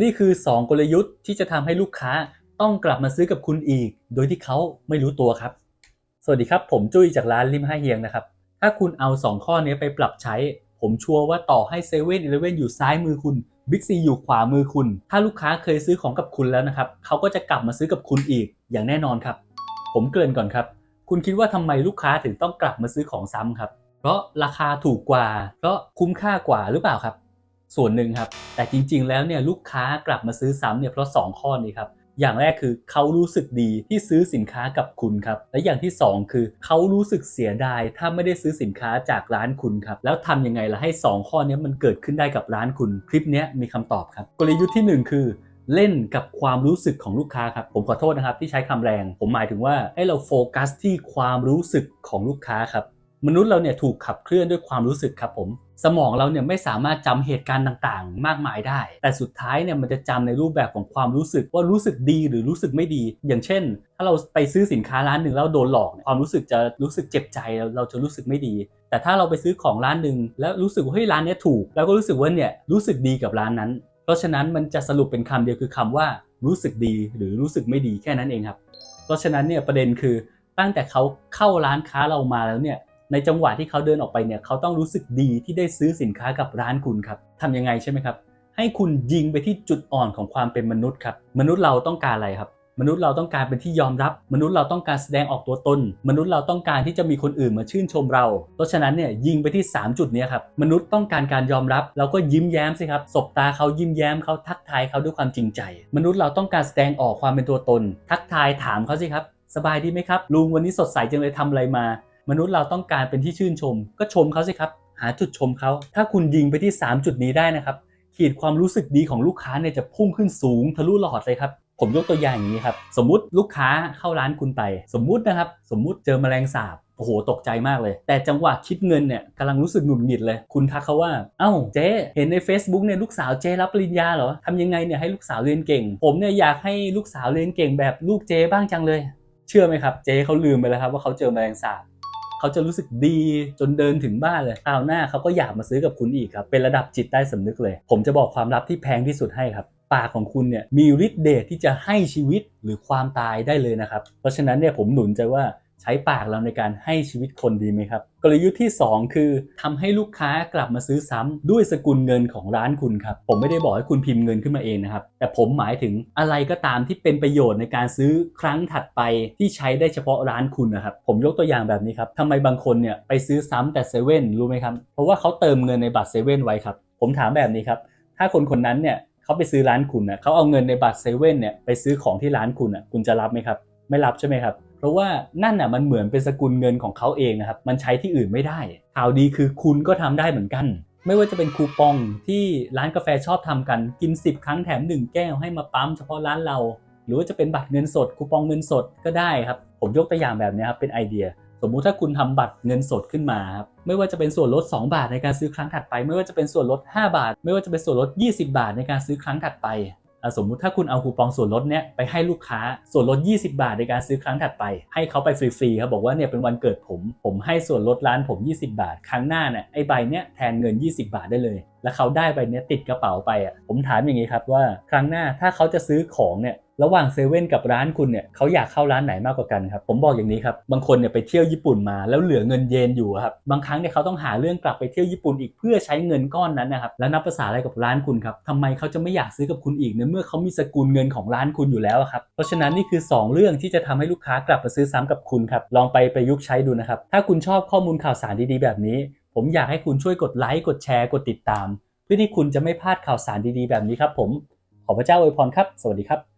นี่คือ 2 กลยุทธ์ที่จะทำให้ลูกค้าต้องกลับมาซื้อกับคุณอีก โดยที่เขาไม่รู้ตัวครับ สวัสดีครับ ผมจุ้ยจากร้านริมห้าเฮียงนะครับ ถ้าคุณเอา 2 ข้อนี้ไปปรับใช้ ผมชัวร์ว่าต่อให้เซเว่นอีเลเว่นอยู่ซ้ายมือคุณบิ๊กซีอยู่ขวามือคุณ ถ้าลูกค้าเคยซื้อของกับคุณแล้วนะครับ เขาก็จะกลับมาซื้อกับคุณอีกอย่างแน่นอนครับ ผมเกริ่นก่อนครับ คุณคิดว่าทำไมลูกค้าถึงต้องกลับมาซื้อของซ้ำครับ เพราะราคาถูกกว่า เพราะคุ้มค่ากว่าหรือเปล่าครับ ส่วนหนึ่งครับ แต่จริง ๆ แล้วเนี่ยลูกค้ากลับมาซื้อซ้ำเนี่ยเพราะ 2 ข้อนี้ครับอย่างแรกคือเขารู้สึกดีที่ซื้อสินค้ากับคุณครับ และอย่างที่ 2 คือเขารู้สึกเสียดายถ้าไม่ได้ซื้อสินค้าจากร้านคุณครับ แล้วทำยังไงล่ะให้ 2 ข้อนี้มันเกิดขึ้นได้กับร้านคุณ คลิปนี้มีคำตอบครับ กลยุทธ์ที่ 1 คือเล่นกับความรู้สึกของลูกค้าครับ ผมขอโทษนะครับที่ใช้คำแรง ผมหมายถึงว่าให้เราโฟกัสที่ความรู้สึกของลูกค้าครับ มนุษย์เราเนี่ยถูกขับเคลื่อนด้วยความรู้สึกครับผม สมองเราเนี่ยไม่สามารถจำเหตุการณ์ต่างๆ มากมายได้ แต่สุดท้ายเนี่ยมันจะจำในรูปแบบของความรู้สึกว่ารู้สึกดีหรือรู้สึกไม่ดี อย่างเช่น ถ้าเราไปซื้อสินค้าร้านหนึ่งแล้วโดนหลอกความรู้สึกจะรู้สึกเจ็บใจเราจะรู้สึกไม่ดี แต่ถ้าเราไปซื้อของร้านหนึ่งแล้วรู้สึกว่าเฮ้ยร้านนี้ถูก แล้วก็รู้สึกว่าเนี่ยรู้สึกดีกับร้านนั้น เพราะฉะนั้นมันจะสรุปเป็นคำเดียวคือคำว่ารู้สึกดีหรือรู้สึกไม่ดีแค่นั้นเองครับ เพราะฉะนั้นเนี่ยประเด็นคือตั้งแต่เขาเข้าร้านค้าเรามาแล้วเนี่ย ในจังหวะที่เขาเดินออกไปเนี่ยเขาต้องรู้สึกดีที่ได้ซื้อสินค้ากับร้านคุณครับทำยังไงใช่ไหมครับ ให้คุณยิงไปที่จุดอ่อนของความเป็นมนุษย์ครับ มนุษย์เราต้องการอะไรครับ มนุษย์เราต้องการเป็นที่ยอมรับ มนุษย์เราต้องการแสดงออกตัวตน มนุษย์เราต้องการที่จะมีคนอื่นมาชื่นชมเรา เพราะฉะนั้นเนี่ยยิงไปที่ 3 จุดนี้ครับ มนุษย์ต้องการการยอมรับ เราก็ยิ้มแย้มสิครับ สบตาเขายิ้มแย้มเขาทักทายเขาด้วยความจริงใจ มนุษย์เราต้องการแสดงออกความเป็นตัวตน ทักทายถามเขาสิครับ สบายดีไหมครับ ลุงวันนี้สดใสจังเลยทำอะไรมา มนุษย์เราต้องการเป็นที่ชื่นชม ก็ชมเขาสิครับ หาจุดชมเขา ถ้าคุณยิงไปที่ 3 จุดนี้ได้นะครับ ขีดความรู้สึกดีของลูกค้าเนี่ยจะพุ่งขึ้นสูงทะลุหลอดเลยครับผมยกตัวอย่างอย่างนี้ครับ สมมุติลูกค้าเข้าร้านคุณไป สมมุตินะครับ สมมุติเจอแมลงสาบโอ้โหตกใจมากเลย แต่จังหวะคิดเงินเนี่ยกำลังรู้สึกหงุดหงิดเลย คุณทักเขาว่า เอ้าเจ๊ เห็นใน Facebook เนี่ยลูกสาวเจ๊รับปริญญาเหรอทำยังไงเนี่ยให้ลูกสาวเรียนเก่ง ผมเนี่ยอยากให้ลูกสาวเรียนเก่งแบบลูกเจ๊บ้างจังเลย เชื่อไหมครับ เจ๊เขาลืมไปแล้วครับว่าเขาเจอแมลงสาบ เขาจะรู้สึกดีจนเดินถึงบ้านเลยคราวหน้าเขาก็อยากมาซื้อกับคุณอีกครับ เป็นระดับจิตใต้สำนึกเลย ผมจะบอกความลับที่แพงที่สุดให้ครับปากของคุณเนี่ยมีฤทธิ์เดชที่จะให้ชีวิตหรือความตายได้เลยนะครับ เพราะฉะนั้นเนี่ยผมหนุนใจว่า ใช้ปากเราในการให้ชีวิตคนดีไหมครับ กลยุทธ์ที่ 2 คือทำให้ลูกค้ากลับมาซื้อซ้ำด้วยสกุลเงินของร้านคุณครับ ผมไม่ได้บอกให้คุณพิมพ์เงินขึ้นมาเองนะครับ แต่ผมหมายถึงอะไรก็ตามที่เป็นประโยชน์ในการซื้อครั้งถัดไปที่ใช้ได้เฉพาะร้านคุณนะครับ ผมยกตัวอย่างแบบนี้ครับทำไมบางคนเนี่ยไปซื้อซ้ำแต่เซเว่นรู้ไหมครับ เพราะว่าเขาเติมเงินในบัตรเซเว่นไว้ครับ ผมถามแบบนี้ครับ ถ้าคนคนนั้นเนี่ยเขาไปซื้อร้านคุณนะเขาเอาเงินในบัตรเซเว่นเนี่ยไปซื้อของที่ร้านคุณอะคุณจะรับไหมครับ ไม่รับใช่ไหมครับ เพราะว่านั่นน่ะมันเหมือนเป็นสกุลเงินของเขาเองนะครับ มันใช้ที่อื่นไม่ได้ ข่าวดีคือคุณก็ทำได้เหมือนกัน ไม่ว่าจะเป็นคูปองที่ร้านกาแฟชอบทำกัน กิน 10 ครั้งแถม 1 แก้วให้มาปั๊มเฉพาะร้านเรา หรือว่าจะเป็นบัตรเงินสด คูปองเงินสดก็ได้ครับ ผมยกตัวอย่างแบบนี้ครับ เป็นไอเดีย สมมุติถ้าคุณทำบัตรเงินสดขึ้นมาครับ ไม่ว่าจะเป็นส่วนลด 2 บาทในการซื้อครั้งถัดไป ไม่ว่าจะเป็นส่วนลด 5 บาท ไม่ว่าจะเป็นส่วนลด 20 บาทในการซื้อครั้งถัดไป สมมุติถ้าคุณเอาคูปองส่วนลดเนี้ยไปให้ลูกค้าส่วนลด 20 บาทในการซื้อครั้งถัดไป ให้เขาไปฟรีๆครับบอกว่าเนี่ยเป็นวันเกิดผม ผมให้ส่วนลดร้านผม 20 บาท ครั้งหน้าเนี่ยไอ้ใบเนี้ยแทนเงิน 20 บาทได้เลย แล้วเขาได้ใบเนี้ยติดกระเป๋าไปอะผมถามอย่างนี้ครับว่าครั้งหน้าถ้าเขาจะซื้อของเนี่ย ระหว่างเซเว่นกับร้านคุณเนี่ยเขาอยากเข้าร้านไหนมากกว่ากันครับผมบอกอย่างนี้ครับบางคนเนี่ยไปเที่ยวญี่ปุ่นมาแล้วเหลือเงินเยนอยู่ครับบางครั้งเนี่ยเขาต้องหาเรื่องกลับไปเที่ยวญี่ปุ่นอีกเพื่อใช้เงินก้อนนั้นนะครับแล้วนับภาษาอะไรกับร้านคุณครับทำไมเขาจะไม่อยากซื้อกับคุณอีกในเมื่อเขามีสกุลเงินของร้านคุณอยู่แล้วครับเพราะฉะนั้นนี่คือ 2 เรื่องที่จะทำให้ลูกค้ากลับมาซื้อซ้ำกับคุณครับลองไปประยุกต์ใช้ดูนะครับถ้าคุณชอบข้อมูลข่าวสารดีๆ แบบนี้ ผมอยากให้คุณช่วยกดไลค์กดแชร์กดติดตาม เพื่อที่คุณจะไม่พลาดข่าวสารดีๆ แบบนี้ครับผมขอพระเจ้าอวยพรครับ สวัสดีครับ